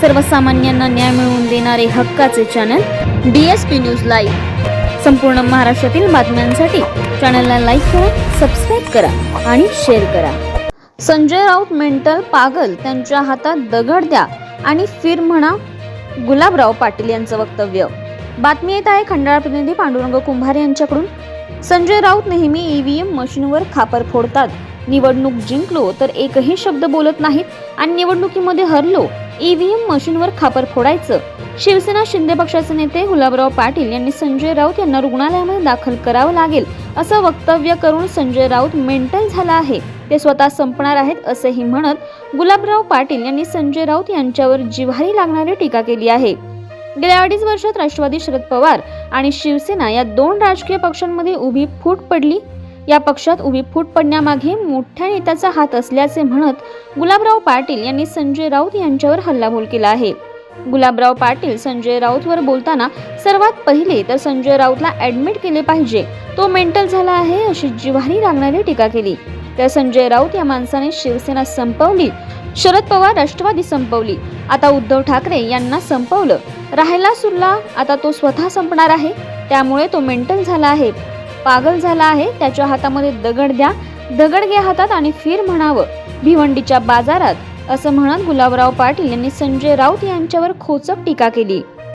सर्वसामान्यांना न्याय मिळवून देणारे हक्काचे channel D S P news live संपूर्ण महाराष्ट्रातील बातम्यांसाठी चॅनलला लाईक करा सबस्क्राईब करा आणि शेअर करा. संजय राऊत मेंटल पागल त्यांच्या हातात दगड द्या आणि फिर म्हणा गुलाबराव पाटील यांचं वक्तव्य. बातमी येत आहे खंडाळा प्रतिनिधी पांडुरंग कुंभार यांच्याकडून. संजय राऊत नेहमी ईव्हीएम मशीनवर खापर फोडतात. निवडणूक जिंकलो तर एकही शब्द बोलत नाहीत आणि निवडणुकीमध्ये हरलो ईव्हीएम मशीनवर खापर फोडायचं. शिवसेना शिंदे पक्षाचे नेते गुलाबराव पाटील यांनी संजय राऊत यांना रुग्णालयामध्ये दाखल करावं लागेल असं वक्तव्य करून संजय राऊत मेंटल झाला आहे. ते स्वतः संपणार आहेत असेही म्हणत गुलाबराव पाटील यांनी संजय राऊत यांच्यावर जिव्हारी लागणारी टीका केली आहे. गेल्या अडीच वर्षात राष्ट्रवादी शरद पवार आणि शिवसेना या दोन राजकीय पक्षांमध्ये उभी फूट पडली. या पक्षात उभी फूट पडण्यामागे मोठ्या नेत्याचा हात असल्याचे म्हणत गुलाबराव पाटील यांनी संजय राऊत यांच्यावर हल्लाबोल केला आहे. गुलाबराव पाटील संजय राऊतवर बोलताना सर्वात पहिले तर संजय राऊतला ऍडमिट केले पाहिजे. तो मेंटल झाला आहे अशी जिव्हारी लागणारी टीका केली. तर संजय राऊत या माणसाने शिवसेना संपवली. शरद पवार राष्ट्रवादी संपवली. आता उद्धव ठाकरे यांना संपवलं. राहायला सुरला. आता तो स्वतः संपणार आहे. त्यामुळे तो मेंटल झाला आहे. पागल झाला आहे त्याच्या हातामध्ये दगड द्या. दगड घ्या हातात आणि फिर म्हणावं. भिवंडीच्या बाजारात असं म्हणत गुलाबराव पाटील यांनी संजय राऊत यांच्यावर खोचक टीका केली.